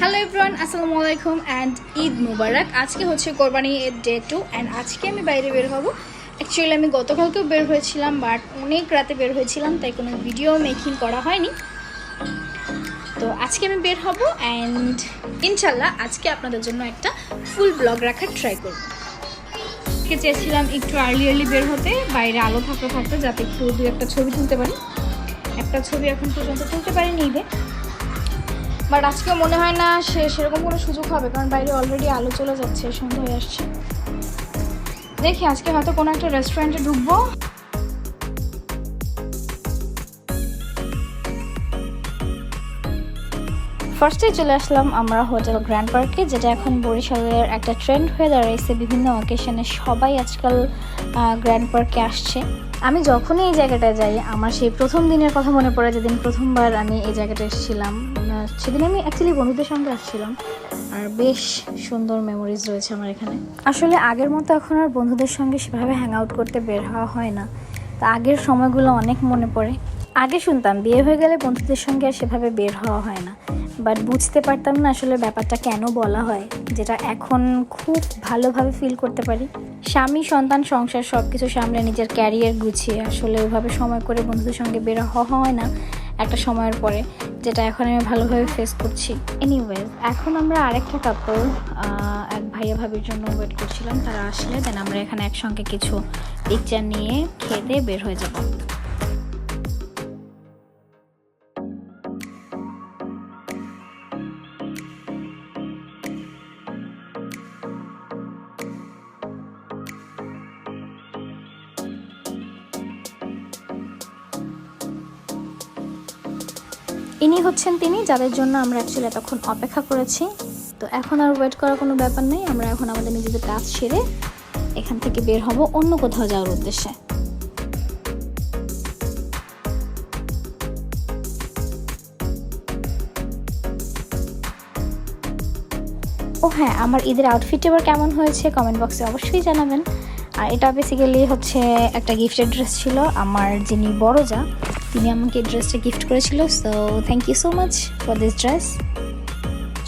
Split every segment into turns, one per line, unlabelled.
Hello everyone আসসালামু আলাইকুম and Eid মুবারক আজকে হচ্ছে কোরবানি ডে টু অ্যান্ড আজকে আমি বাইরে বের হব। অ্যাকচুয়ালি আমি গতকালকেও বের হয়েছিলাম বাট অনেক রাতে বের হয়েছিলাম, তাই কোনো ভিডিও মেকিং করা হয়নি। তো আজকে আমি বের হব অ্যান্ড ইনশাল্লাহ আজকে আপনাদের জন্য একটা ফুল ব্লগ রাখার ট্রাই করব। আজকে চেয়েছিলাম একটু আর্লি আর্লি বের হতে, বাইরে আলো থাকতে থাকতে যাতে একটু দু একটা ছবি তুলতে পারি। একটা ছবি এখন পর্যন্ত তুলতে পারিনি ঈদে বাট আজকে মনে হয় না সে সেরকম কোনো সুযোগ হবে, কারণ বাইরে অলরেডি আলো চলে যাচ্ছে, সন্ধ্যা হয়ে আসছে। দেখি, আজকে হয়তো কোনো একটা রেস্টুরেন্টে ঢুকবো। ফার্স্টেই চলে আসলাম আমরা হোটেল গ্র্যান্ড পার্কে যেটা এখন বরিশালের একটা ট্রেন্ড হয়ে দাঁড়িয়েছে বিভিন্ন অকেশনে সবাই আজকাল গ্র্যান্ড পার্কে আসছে। আমি যখনই এই জায়গাটায় যাই, আমার সেই প্রথম দিনের কথা মনে পড়ে যেদিন প্রথমবার আমি এই জায়গাটা এসেছিলাম। সেদিন আমি অ্যাকচুয়ালি বন্ধুদের সঙ্গে আসছিলাম। আর বেশ সুন্দর মেমোরিজ রয়েছে আমার এখানে। আসলে আগের মতো এখন আর বন্ধুদের সঙ্গে সেভাবে হ্যাং আউট করতে বের হওয়া হয় না। তা আগের সময়গুলো অনেক মনে পড়ে। আগে শুনতাম, বিয়ে হয়ে গেলে বন্ধুদের সঙ্গে আর সেভাবে বের হওয়া হয় না। বাট বুঝতে পারতাম না আসলে ব্যাপারটা কেন বলা হয়, যেটা এখন খুব ভালোভাবে ফিল করতে পারি। স্বামী, সন্তান, সংসার সব কিছু সামলে নিজের ক্যারিয়ার গুছিয়ে আসলে ওইভাবে সময় করে বন্ধুদের সঙ্গে বের হওয়া হয় না একটা সময়ের পরে, যেটা এখন আমি ভালোভাবে ফেস করছি। এনিওয়েজ এখন আমরা আরেকটা কাপড় এক ভাইয়া ভাবির জন্য ওয়েট করছিলাম। তারা আসলে দেন আমরা এখানে একসঙ্গে কিছু পিকচার নিয়ে খেতে বের হয়ে যাব। ইনি হচ্ছেন তিনি, যাদের জন্য আমরা অ্যাকচুয়ালি এতক্ষণ অপেক্ষা করেছি। তো এখন আর ওয়েট করার কোনো ব্যাপার নেই, আমরা এখন আমাদের নিজেদের কাজ সেরে এখান থেকে বের হব অন্য কোথাও যাওয়ার উদ্দেশ্যে। ও হ্যাঁ আমার ঈদের আউটফিট এবার কেমন হয়েছে কমেন্ট বক্সে অবশ্যই জানাবেন। আর এটা বেসিক্যালি হচ্ছে একটা গিফটের ড্রেস ছিল, আমার যিনি বড় যা তিনি আমাকে ড্রেসটা গিফট করেছিল so thank you so much for this dress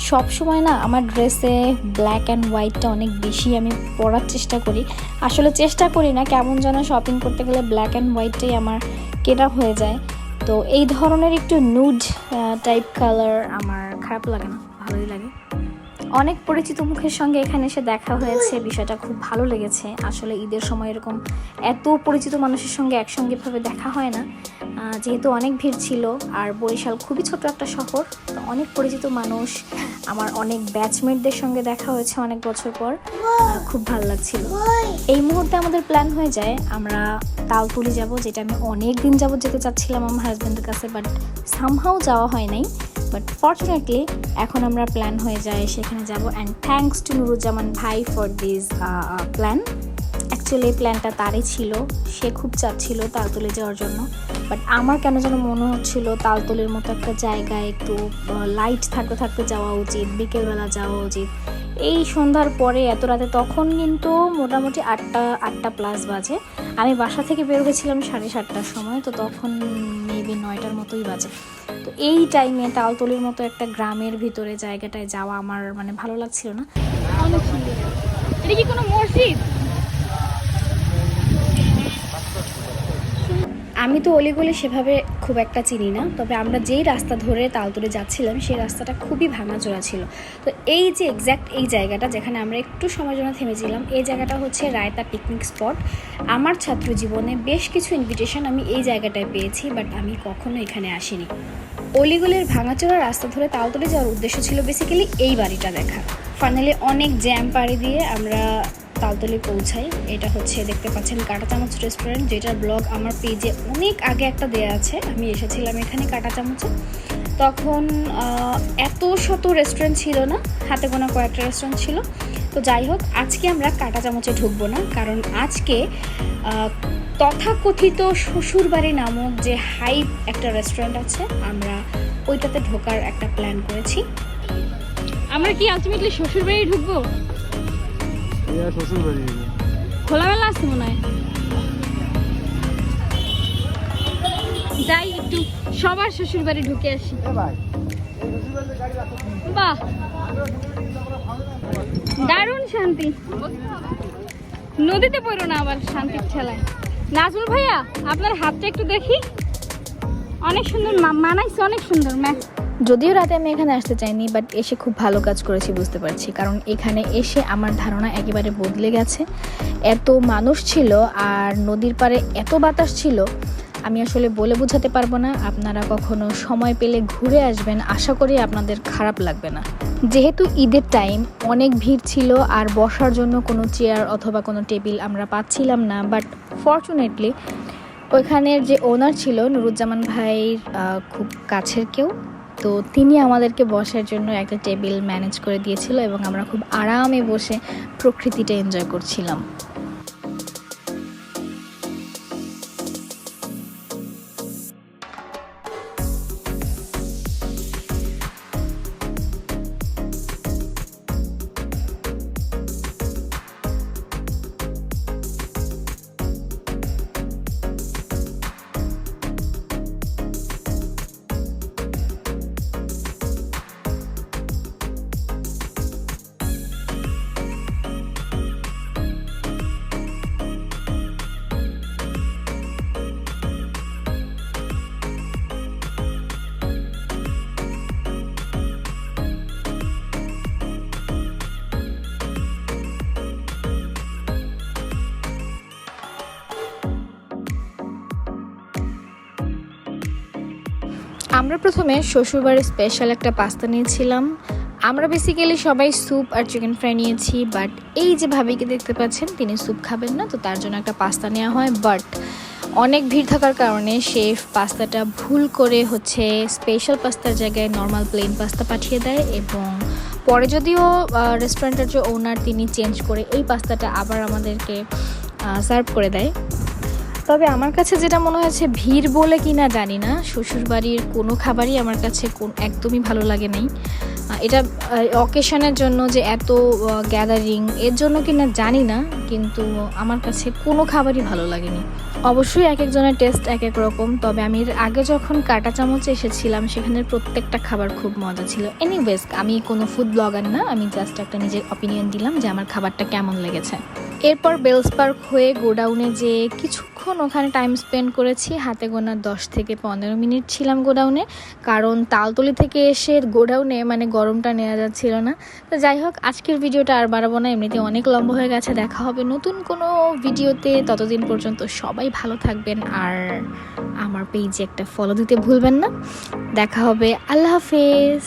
সব সময় না আমার ড্রেসে ব্ল্যাক অ্যান্ড হোয়াইটটা অনেক বেশি আমি পরার চেষ্টা করি। আসলে চেষ্টা করি না কেমন যেন শপিং করতে গেলে ব্ল্যাক অ্যান্ড হোয়াইটটাই আমার কেনা হয়ে যায়। তো এই ধরনের একটু নুড টাইপ কালার আমার খারাপ লাগে না, ভালোই লাগে। অনেক পরিচিত মুখের সঙ্গে এখানে এসে দেখা হয়েছে, বিষয়টা খুব ভালো লেগেছে। আসলে ঈদের সময় এরকম এত পরিচিত মানুষের সঙ্গে একসঙ্গে ভাবে দেখা হয় না। যেহেতু অনেক ভিড় ছিল, আর বরিশাল খুবই ছোট একটা শহর, তো অনেক পরিচিত মানুষ, আমার অনেক ব্যাচমেটদের সঙ্গে দেখা হয়েছে অনেক বছর পর খুব ভালো লাগছিল। এই মুহূর্তে আমাদের প্ল্যান হয়ে যায়, আমরা তালতুলি যাব, যেটা আমি অনেক দিন যাবত যেতে চাচ্ছিলাম আমার হাজব্যান্ডের কাছে বাট সামহাও যাওয়া হয় নাই। বাট ফর্চুনেটলি এখন আমরা প্ল্যান হয়ে যায়, সেখানে যাব অ্যান্ড থ্যাঙ্কস টু নুরুজ্জামান ভাই ফর দিস প্ল্যান অ্যাকচুয়ালি প্ল্যানটা তারই ছিল। সে খুব চাচ্ছিল তালতলে যাওয়ার জন্য। বাট আমার কেন যেন মনে হচ্ছিল তালতলের মতো একটা জায়গায় একটু লাইট থাকতে থাকতে যাওয়া উচিত, বিকেলবেলা যাওয়া উচিত। এই সন্ধ্যার পরে, এত রাতে তখন কিন্তু মোটামুটি আটটা আটটা প্লাস বাজে। আমি বাসা থেকে বের হয়েছিলাম সাড়ে সাতটার সময়, তো তখন মেবি নয়টার মতোই বাজে। তো এই টাইমে তালতলির মতো একটা গ্রামের ভিতরে জায়গাটায় যাওয়া আমার মানে ভালো লাগছিল না। এটা কি কোনো মসজিদ? আমি তো অলিগলি সেভাবে খুব একটা চিনি না, তবে আমরা যেই রাস্তা ধরে তালতলে যাচ্ছিলাম, সেই রাস্তাটা খুবই ভাঙাচোরা ছিল। তো এই যে এক্স্যাক্ট এই জায়গাটা যেখানে আমরা একটু সময়ের জন্য থেমেছিলাম, এই জায়গাটা হচ্ছে রায়তা পিকনিক স্পট আমার ছাত্র জীবনে বেশ কিছু ইনভিটেশন আমি এই জায়গাটায় পেয়েছি বাট আমি কখনো এখানে আসিনি। অলিগলির ভাঙাচোরা রাস্তা ধরে তালতলে যাওয়ার উদ্দেশ্য ছিল বেসিক্যালি এই বাড়িটা দেখা। ফাইনালি অনেক জ্যাম পাড়ি দিয়ে আমরা তালতলি পৌঁছাই। এটা হচ্ছে, দেখতে পাচ্ছেন কাটা চামচ রেস্টুরেন্ট যেটার ব্লগ আমার পেজে অনেক আগে একটা দেয়া আছে। আমি এসেছিলাম এখানে কাটা চামচে তখন এত শত রেস্টুরেন্ট ছিল না, হাতে গোনা কয়েকটা রেস্টুরেন্ট ছিল। তো যাই হোক, আজকে আমরা কাটা চামচে ঢুকবো না, কারণ আজকে তথাকথিত শ্বশুরবাড়ি নামক যে হাইপ একটা রেস্টুরেন্ট আছে, আমরা ওইটাতে ঢোকার একটা প্ল্যান করেছি।
আমরা কি আলটিমেটলি শ্বশুর বাড়ি ঢুকবো?
শ্বশুর বাড়ি।
খোলামেলা আছে মনে হয়। যাই একটু সবার শ্বশুর বাড়ি ঢুকে আসি। বাহ। দারুণ শান্তি। নদীতে পড়ো না আবার শান্তির ঠেলায় নাজমুল ভাইয়া আপনার হাতটা একটু দেখি। অনেক সুন্দর মানাইছে অনেক সুন্দর ম্যাচ
যদিও রাতে আমি এখানে আসতে চাইনি বাট এসে খুব ভালো কাজ করেছি, বুঝতে পারছি। কারণ এখানে এসে আমার ধারণা একেবারে বদলে গেছে। এত মানুষ ছিল আর নদীর পাড়ে এত বাতাস ছিল, আমি আসলে বলে বোঝাতে পারব না। আপনারা কখনো সময় পেলে ঘুরে আসবেন, আশা করি আপনাদের খারাপ লাগবে না। যেহেতু ঈদের টাইম অনেক ভিড় ছিল আর বসার জন্য কোনো চেয়ার অথবা কোনো টেবিল আমরা পাচ্ছিলাম না বাট ফর্চুনেটলি ওইখানের যে ওনার ছিল, নুরুজ্জামান ভাইয়ের খুব কাছের কেউ তো তিনি আমাদেরকে বসার জন্য একটা টেবিল ম্যানেজ করে দিয়েছিল এবং আমরা খুব আরামে বসে প্রকৃতিটা এনজয় করছিলাম। আমরা প্রথমে শ্বশুরবাড়ির স্পেশাল একটা পাস্তা নিয়েছিলাম। আমরা বেসিক্যালি সবাই স্যুপ আর চিকেন ফ্রাই নিয়েছি বাট এই যে ভাবিকে দেখতে পাচ্ছেন, তিনি স্যুপ খাবেন না, তো তার জন্য একটা পাস্তা নেওয়া হয়। বাট অনেক ভিড় থাকার কারণে শেফ পাস্তাটা ভুল করে হচ্ছে স্পেশাল পাস্তার জায়গায় নর্মাল প্লেন পাস্তা পাঠিয়ে দেয় এবং পরে যদিও রেস্টুরেন্টের যে ওনার তিনি চেঞ্জ করে এই পাস্তাটা আবার আমাদেরকে সার্ভ করে দেয়। তবে আমার কাছে যেটা মনে হয়েছে ভিড় বলে কি না জানি না। শ্বশুরবাড়ির কোনো খাবারই আমার কাছে একদমই ভালো লাগে নাই। এটা অকেশনের জন্য যে এত গ্যাদারিং এর জন্য কি না জানি না, কিন্তু আমার কাছে কোনো খাবারই ভালো লাগেনি। অবশ্যই এক একজনের টেস্ট এক এক রকম, তবে আমি আগে যখন কাটা চামচে এসেছিলাম, সেখানের প্রত্যেকটা খাবার খুব মজা ছিল। এনিওয়েজ আমি কোনো ফুড ব্লগার না, আমি জাস্ট একটা নিজের অপিনিয়ন দিলাম যে আমার খাবারটা কেমন লেগেছে। এরপর বেলস পার্ক হয়ে গোডাউনে যে কিছুক্ষণ ওখানে টাইম স্পেন্ড করেছি। হাতে গোনা দশ থেকে পনেরো মিনিট ছিলাম গোডাউনে, কারণ তালতলি থেকে এসে গোডাউনে মানে গরমটা নেওয়া যাচ্ছিল না। তো যাই হোক, আজকের ভিডিওটা আর বাড়াবো না এমনিতে অনেক লম্বা হয়ে গেছে। দেখা হবে নতুন কোনো ভিডিওতে। ততদিন পর্যন্ত সবাই ভালো থাকবেন আর আমার পেজে একটা ফলো দিতে ভুলবেন না। দেখা হবে, আল্লাহ হাফেজ।